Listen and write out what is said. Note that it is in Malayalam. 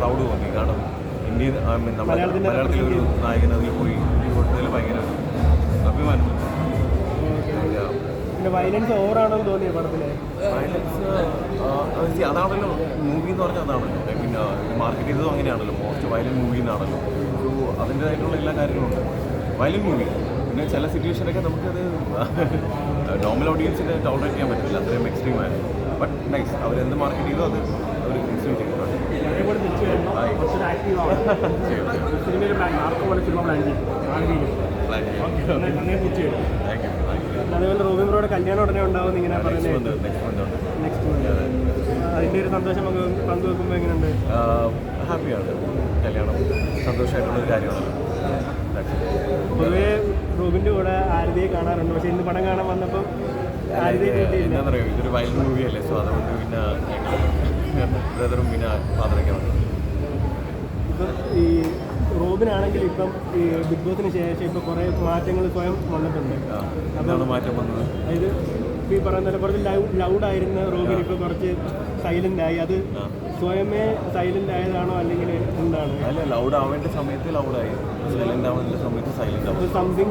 പ്രൗഡ് തോന്നി. കാരണം ഇന്ത്യൻ മലയാളത്തിൽ ഒരു നായകൻ അതിൽ പോയി കൊടുത്തതിൽ ഭയങ്കര അഭിമാനം. പിന്നെ വയലൻസ് ഓവറാണെന്ന് തോന്നിയ പടത്തിൽ? വയലൻസ് അതാണല്ലോ മൂവി എന്ന് പറഞ്ഞാൽ അതാണല്ലോ. പിന്നെ മാർക്കറ്റ് ചെയ്തതും അങ്ങനെയാണല്ലോ. മോസ്റ്റ് വയലൻ മൂവി എന്നാണല്ലോ. സോ അതിന്റെതായിട്ടുള്ള എല്ലാ കാര്യങ്ങളും ഉണ്ട്. വയലൻ മൂവി പിന്നെ ചില സിറ്റുവേഷനൊക്കെ നമുക്കത് നോർമൽ ഓഡിയൻസിന് ടോളറേറ്റ് ചെയ്യാൻ പറ്റില്ല അത്രയും എക്സ്ട്രീം ആയിരുന്നു ബട്ട് നൈസ് അവരെന്ത് മാർക്കറ്റ് ചെയ്തോ അത് അവർ എക്സ്ട്രീം ചെയ്തിട്ടുണ്ട് അതേപോലെ തിരിച്ചു വരുമ്പോൾ ആയി. കുറച്ചൊരു ആക്റ്റീവ് ആവണം സിനിമയിൽ പ്ലാൻ ആർക്കും പോലെ സിനിമ പ്ലാൻ ചെയ്യും. അതേപോലെ റോബിൻ ബ്രോയുടെ കല്യാണം ഉടനെ ഉണ്ടാവും ഇങ്ങനെ നെക്സ്റ്റ് പറയുന്നത്. നെക്സ്റ്റ് മന്ത് ഉണ്ട്. നെക്സ്റ്റ് അതിന്റെ ഒരു സന്തോഷം പങ്കു പങ്കുവെക്കുമ്പോൾ എങ്ങനെയുണ്ട്? ഹാപ്പിയാണ് കല്യാണം സന്തോഷമായിട്ടുള്ള കാര്യമാണ്. കാര്യമാണല്ലോ പൊതുവേ റോബിന്റെ കൂടെ ആരതിയെ കാണാറുണ്ട്. പക്ഷേ ഇന്ന് പടം കാണാൻ വന്നപ്പോൾ എന്താണെന്നറിയോ ഇതൊരു വൈൽഡ് മൂവിയല്ലേ സോ അതുകൊണ്ട് പിന്നെ ബ്രദറും പിന്നെ ഫാദറൊക്കെ വന്നു. ഇപ്പം ഈ റോബിനാണെങ്കിൽ ഇപ്പം ഈ ബിഗ് ബോസിന് ശേഷം ഇപ്പം കുറേ മാറ്റങ്ങൾ സ്വയം വന്നിട്ടുണ്ട്. അതാണ് മാറ്റം വന്നത്? അതായത് ഇപ്പം ഈ പറയുന്ന പോലെ കുറച്ച് ലൗഡ് ലൗഡായിരുന്ന റോബിൻ ഇപ്പോൾ കുറച്ച് സൈലന്റ് ആയി അത് സ്വയമേ സൈലന്റ് ആയതാണോ അല്ലെങ്കിൽ എന്താണ്? അല്ല ലൗഡ് ആവേണ്ട സമയത്ത് ലൗഡായി. സൈലന്റ് ആവേണ്ട സമയത്ത് സൈലന്റ് ആവും സംതിങ്